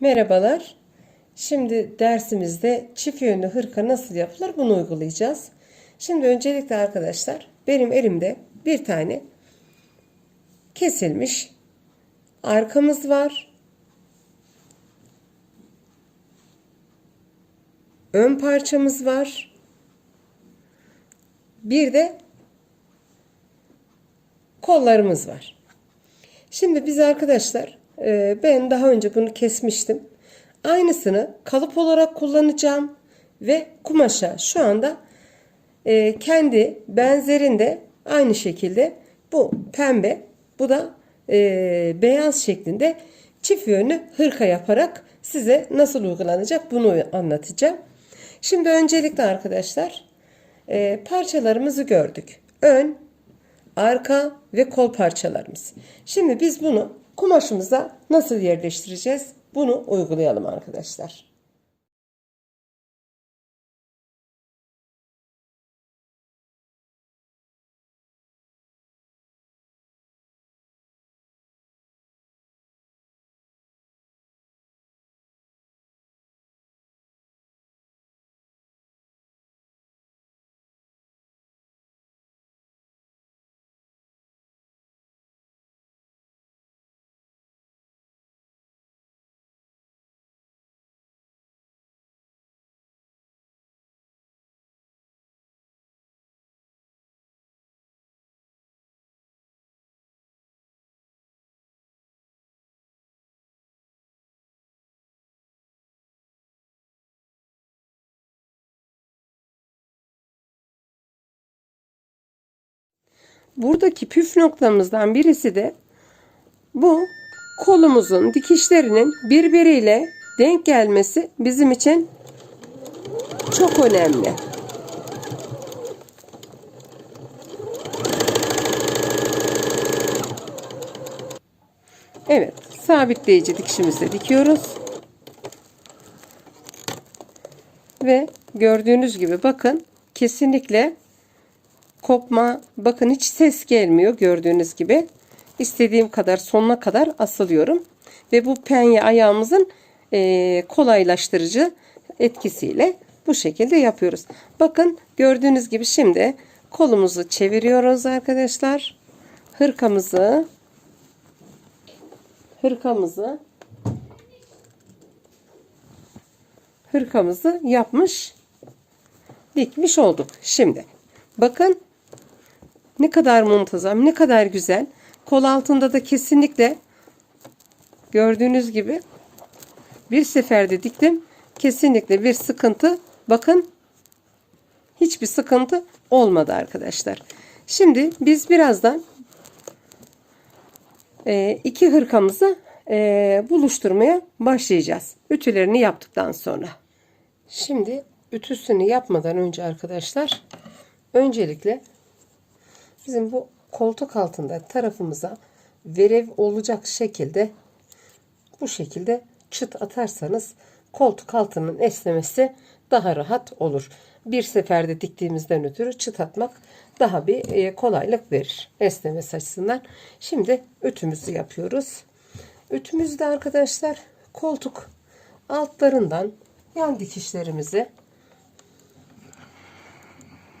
Merhabalar. Şimdi dersimizde çift yönlü hırka nasıl yapılır bunu uygulayacağız. Şimdi öncelikle arkadaşlar benim elimde bir tane kesilmiş arkamız var. Ön parçamız var. Bir de kollarımız var. Şimdi biz arkadaşlar e, ben daha önce bunu kesmiştim. Aynısını kalıp olarak kullanacağım ve kumaşa şu anda e, kendi benzerinde aynı şekilde bu pembe bu da e, beyaz şeklinde çift yönlü hırka yaparak size nasıl uygulanacak bunu anlatacağım. Şimdi öncelikle arkadaşlar e, parçalarımızı gördük. Ön, arka ve kol parçalarımız. Şimdi biz bunu kumaşımıza nasıl yerleştireceğiz? Bunu uygulayalım arkadaşlar. Buradaki püf noktamızdan birisi de bu kolumuzun dikişlerinin birbiriyle denk gelmesi bizim için çok önemli. Evet, sabitleyici dikişimizle dikiyoruz. Ve gördüğünüz gibi bakın kesinlikle kopma bakın hiç ses gelmiyor gördüğünüz gibi. İstediğim kadar sonuna kadar asılıyorum. Ve bu penye ayağımızın e, kolaylaştırıcı etkisiyle bu şekilde yapıyoruz. Bakın gördüğünüz gibi şimdi kolumuzu çeviriyoruz arkadaşlar. Hırkamızı hırkamızı hırkamızı yapmış dikmiş olduk. Şimdi bakın ne kadar muntazam ne kadar güzel. Kol altında da kesinlikle gördüğünüz gibi bir seferde diktim. Kesinlikle bir sıkıntı bakın hiçbir sıkıntı olmadı arkadaşlar. Şimdi biz birazdan e, iki hırkamızı e, buluşturmaya başlayacağız. Ütülerini yaptıktan sonra. Şimdi ütüsünü yapmadan önce arkadaşlar öncelikle bizim bu koltuk altında tarafımıza verev olacak şekilde bu şekilde çıt atarsanız koltuk altının esnemesi daha rahat olur. Bir seferde diktiğimizden ötürü çıt atmak daha bir e, kolaylık verir esnemesi açısından. Şimdi ütümüzü yapıyoruz. Ütümüzde arkadaşlar koltuk altlarından yan dikişlerimizi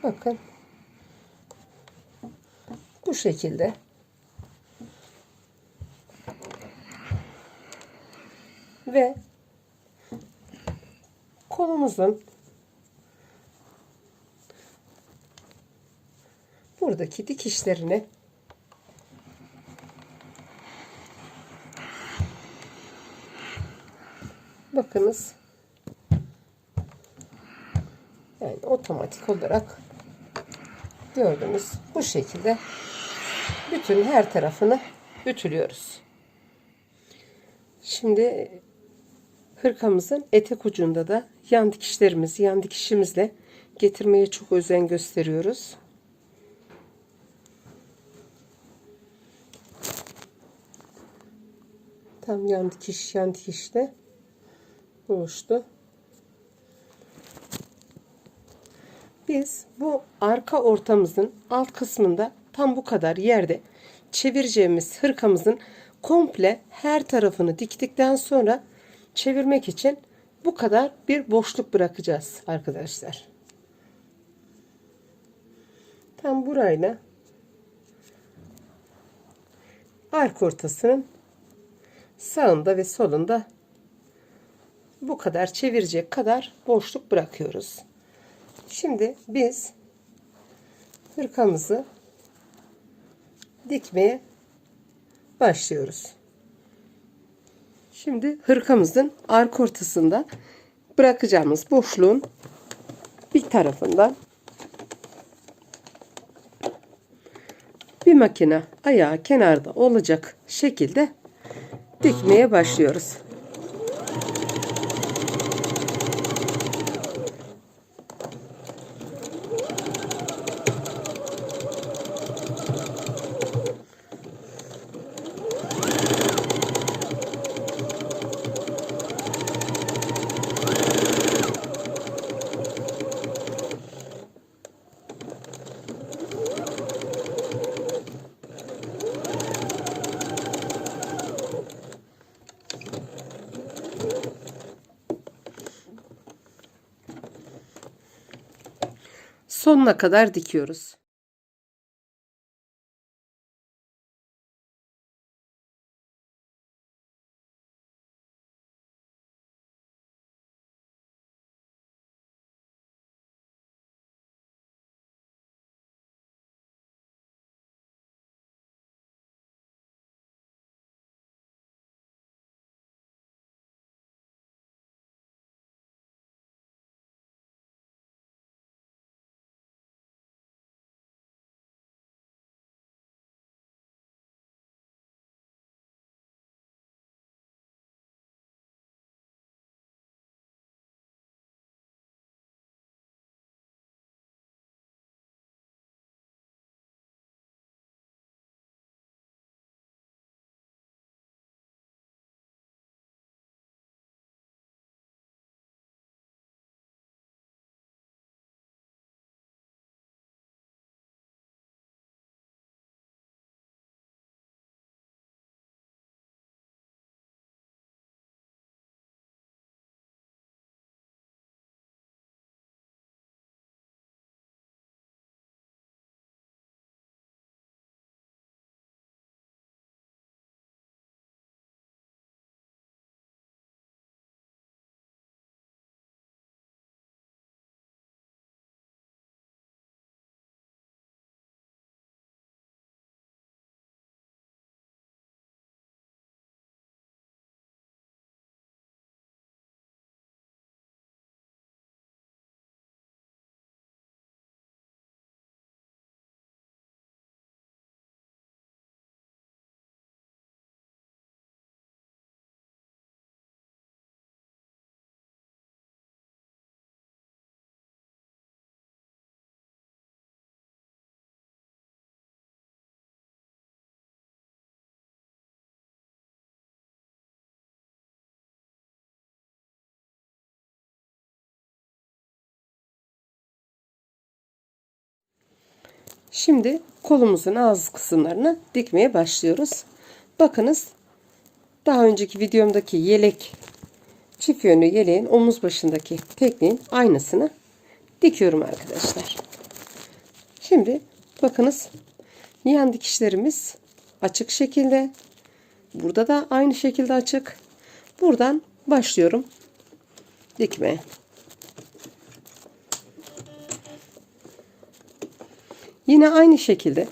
bakın bu şekilde. Ve kolumuzun buradaki dikişlerini bakınız. Yani otomatik olarak gördünüz. Bu şekilde bütün her tarafını ütülüyoruz. Şimdi hırkamızın etek ucunda da yan dikişlerimizi yan dikişimizle getirmeye çok özen gösteriyoruz. Tam yan dikiş yan dikişle buluştu. Biz bu arka ortamızın alt kısmında tam bu kadar yerde çevireceğimiz hırkamızın komple her tarafını diktikten sonra çevirmek için bu kadar bir boşluk bırakacağız arkadaşlar. Tam burayla ark ortasının sağında ve solunda bu kadar çevirecek kadar boşluk bırakıyoruz. Şimdi biz hırkamızı dikmeye başlıyoruz. Şimdi hırkamızın arka ortasında bırakacağımız boşluğun bir tarafından bir makine ayağı kenarda olacak şekilde dikmeye başlıyoruz. Sonuna kadar dikiyoruz. Şimdi kolumuzun ağız kısımlarını dikmeye başlıyoruz. Bakınız daha önceki videomdaki yelek çift yönlü yeleğin omuz başındaki tekniğin aynısını dikiyorum arkadaşlar. Şimdi bakınız yan dikişlerimiz açık şekilde. Burada da aynı şekilde açık. Buradan başlıyorum dikmeye. Yine aynı şekilde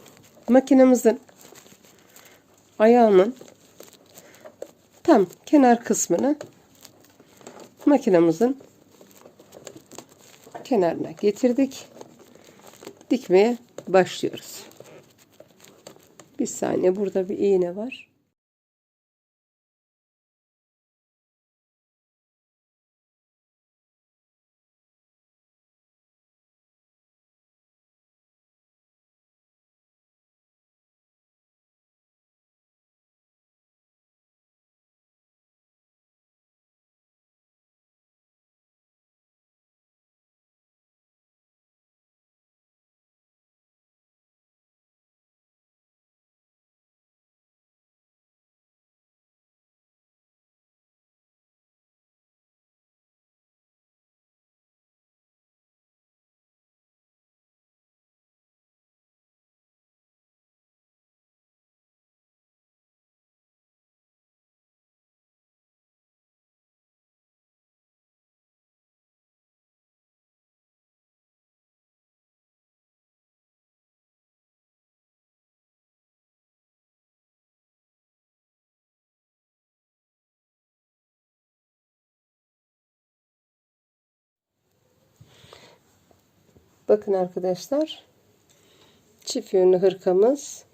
makinemizin ayağının tam kenar kısmını makinemizin kenarına getirdik. Dikmeye başlıyoruz. Bir saniye burada bir iğne var. Bakın arkadaşlar. Çift yönlü hırkamız.